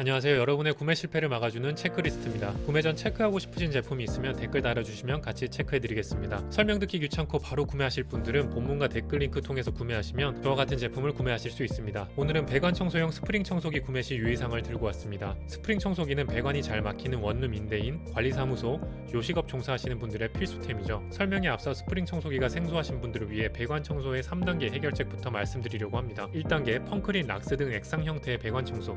안녕하세요. 여러분의 구매 실패를 막아주는 체크리스트입니다. 구매 전 체크하고 싶으신 제품이 있으면 댓글 달아주시면 같이 체크해드리겠습니다. 설명 듣기 귀찮고 바로 구매하실 분들은 본문과 댓글 링크 통해서 구매하시면 저와 같은 제품을 구매하실 수 있습니다. 오늘은 배관 청소용 스프링 청소기 구매 시 유의사항을 들고 왔습니다. 스프링 청소기는 배관이 잘 막히는 원룸 임대인, 관리사무소, 요식업 종사하시는 분들의 필수템이죠. 설명에 앞서 스프링 청소기가 생소하신 분들을 위해 배관 청소의 3단계 해결책부터 말씀드리려고 합니다. 1단계 펑크린 락스 등 액상 형태의 배관 청소.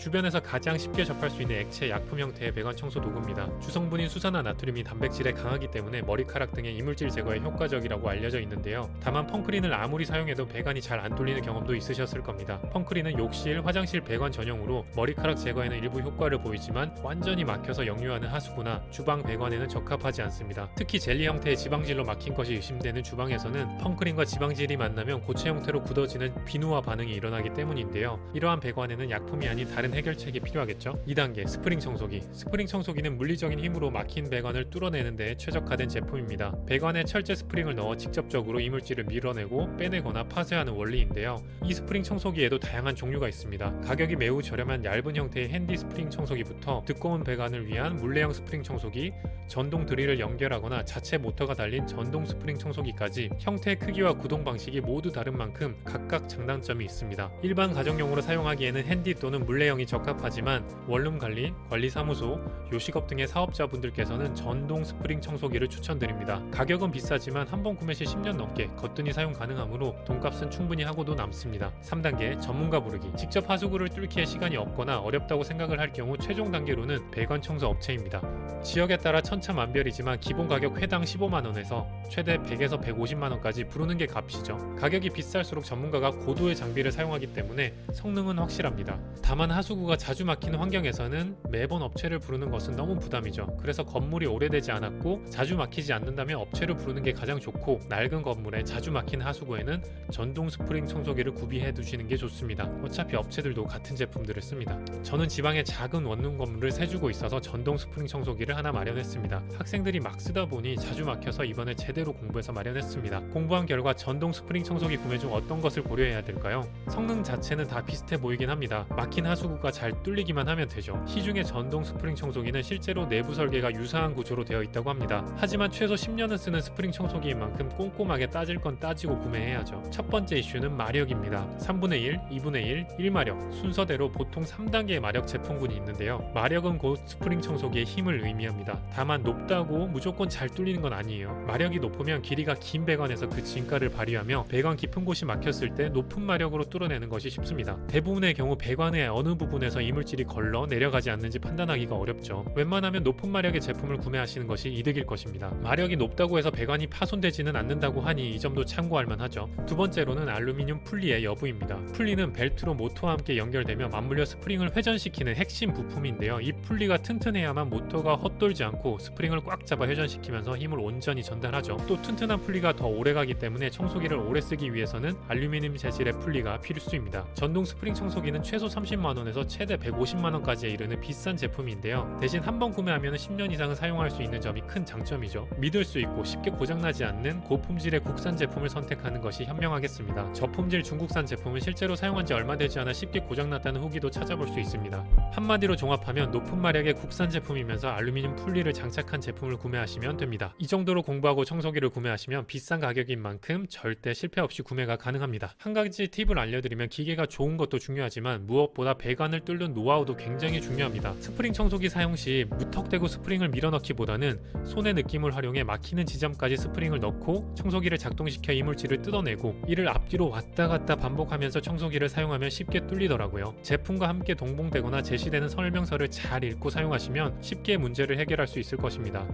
주변에서 가장 쉽게 접할 수 있는 액체 약품 형태의 배관 청소 도구입니다. 주성분인 수산화 나트륨이 단백질에 강하기 때문에 머리카락 등의 이물질 제거에 효과적이라고 알려져 있는데요. 다만 펑크린을 아무리 사용해도 배관이 잘안 뚫리는 경험도 있으셨을 겁니다. 펑크린은 욕실, 화장실 배관 전용으로 머리카락 제거에는 일부 효과를 보이지만 완전히 막혀서 역류하는 하수구나 주방 배관에는 적합하지 않습니다. 특히 젤리 형태의 지방질로 막힌 것이 의심되는 주방에서는 펑크린과 지방질이 만나면 고체 형태로 굳어지는 비누화 반응이 일어나기 때문인데요. 이러한 배관에는 약품이 아닌 다른 해결책이 필요하겠죠. 2단계 스프링 청소기. 스프링 청소기는 물리적인 힘으로 막힌 배관을 뚫어내는 데 최적화된 제품입니다. 배관에 철제 스프링을 넣어 직접적으로 이물질을 밀어내고 빼내거나 파쇄하는 원리인데요. 이 스프링 청소기에도 다양한 종류가 있습니다. 가격이 매우 저렴한 얇은 형태의 핸디 스프링 청소기부터 두꺼운 배관을 위한 물레형 스프링 청소기, 전동 드릴을 연결하거나 자체 모터가 달린 전동 스프링 청소기까지 형태 크기와 구동 방식이 모두 다른 만큼 각각 장단점이 있습니다. 일반 가정용으로 사용하기에는 핸디 또는 물레형 이 적합하지만 원룸 관리, 관리 사무소, 요식업 등의 사업자분들께서는 전동 스프링 청소기를 추천드립니다. 가격은 비싸지만 한 번 구매 시 10년 넘게 거뜬히 사용 가능하므로 돈값은 충분히 하고도 남습니다. 3단계 전문가 부르기. 직접 하수구를 뚫기에 시간이 없거나 어렵다고 생각을 할 경우 최종 단계로는 배관 청소 업체입니다. 지역에 따라 천차만별이지만 기본 가격 회당 15만 원에서 최대 100에서 150만 원까지 부르는 게 값이죠. 가격이 비쌀수록 전문가가 고도의 장비를 사용하기 때문에 성능은 확실합니다. 다만 하수구가 자주 막히는 환경에서는 매번 업체를 부르는 것은 너무 부담이죠. 그래서 건물이 오래되지 않았고 자주 막히지 않는다면 업체를 부르는 게 가장 좋고 낡은 건물에 자주 막힌 하수구에는 전동 스프링 청소기를 구비해 두시는 게 좋습니다. 어차피 업체들도 같은 제품들을 씁니다. 저는 지방에 작은 원룸 건물을 세주고 있어서 전동 스프링 청소기를 하나 마련했습니다. 학생들이 막 쓰다 보니 자주 막혀서 이번에 제대로 공부해서 마련했습니다. 공부한 결과 전동 스프링 청소기 구매 중 어떤 것을 고려해야 될까요? 성능 자체는 다 비슷해 보이긴 합니다. 막힌 하수구 가 잘 뚫리기만 하면 되죠. 시중의 전동 스프링 청소기는 실제로 내부 설계가 유사한 구조로 되어 있다고 합니다. 하지만 최소 10년은 쓰는 스프링 청소기인 만큼 꼼꼼하게 따질 건 따지고 구매해야죠. 첫 번째 이슈는 마력입니다. 3분의 1, 2분의 1, 1마력 순서대로 보통 3단계의 마력 제품군이 있는데요. 마력은 곧 스프링 청소기의 힘을 의미합니다. 다만 높다고 무조건 잘 뚫리는 건 아니에요. 마력이 높으면 길이가 긴 배관에서 그 진가를 발휘하며 배관 깊은 곳이 막혔을 때 높은 마력으로 뚫어내는 것이 쉽습니다. 대부분의 경우 배관의 어느 부분에서 이물질이 걸러 내려가지 않는지 판단하기가 어렵죠. 웬만하면 높은 마력의 제품을 구매하시는 것이 이득일 것입니다. 마력이 높다고 해서 배관이 파손되지는 않는다고 하니 이 점도 참고할 만하죠. 두 번째로는 알루미늄 풀리의 여부입니다. 풀리는 벨트로 모터와 함께 연결되며 맞물려 스프링을 회전시키는 핵심 부품인데요. 이 풀리가 튼튼해야만 모터가 헛돌지 않고 스프링을 꽉 잡아 회전시키면서 힘을 온전히 전달하죠. 또 튼튼한 풀리가 더 오래가기 때문에 청소기를 오래 쓰기 위해서는 알루미늄 재질의 풀리가 필수입니다. 전동 스프링 청소기는 최소 30만 원에 서 최대 150만 원까지에 이르는 비싼 제품인데요. 대신 한 번 구매하면 10년 이상은 사용할 수 있는 점이 큰 장점이죠. 믿을 수 있고 쉽게 고장나지 않는 고품질의 국산 제품을 선택하는 것이 현명하겠습니다. 저품질 중국산 제품은 실제로 사용한 지 얼마 되지 않아 쉽게 고장났다는 후기도 찾아볼 수 있습니다. 한마디로 종합하면 높은 마력의 국산 제품이면서 알루미늄 풀리를 장착한 제품을 구매하시면 됩니다. 이 정도로 공부하고 청소기를 구매하시면 비싼 가격인 만큼 절대 실패 없이 구매가 가능합니다. 한 가지 팁을 알려드리면 기계가 좋은 것도 중요하지만 무엇보다 배 관을 뚫는 노하우도 굉장히 중요합니다. 스프링 청소기 사용 시 무턱대고 스프링을 밀어넣기보다는 손의 느낌을 활용해 막히는 지점까지 스프링을 넣고 청소기를 작동시켜 이물질을 뜯어내고 이를 앞뒤로 왔다 갔다 반복하면서 청소기를 사용하면 쉽게 뚫리더라고요. 제품과 함께 동봉되거나 제시되는 설명서를 잘 읽고 사용하시면 쉽게 문제를 해결할 수 있을 것입니다.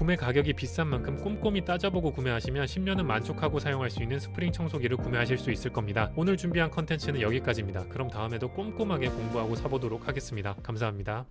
구매 가격이 비싼 만큼 꼼꼼히 따져보고 구매하시면 10년은 만족하고 사용할 수 있는 스프링 청소기를 구매하실 수 있을 겁니다. 오늘 준비한 컨텐츠는 여기까지입니다. 그럼 다음에도 꼼꼼하게 공부하고 사보도록 하겠습니다. 감사합니다.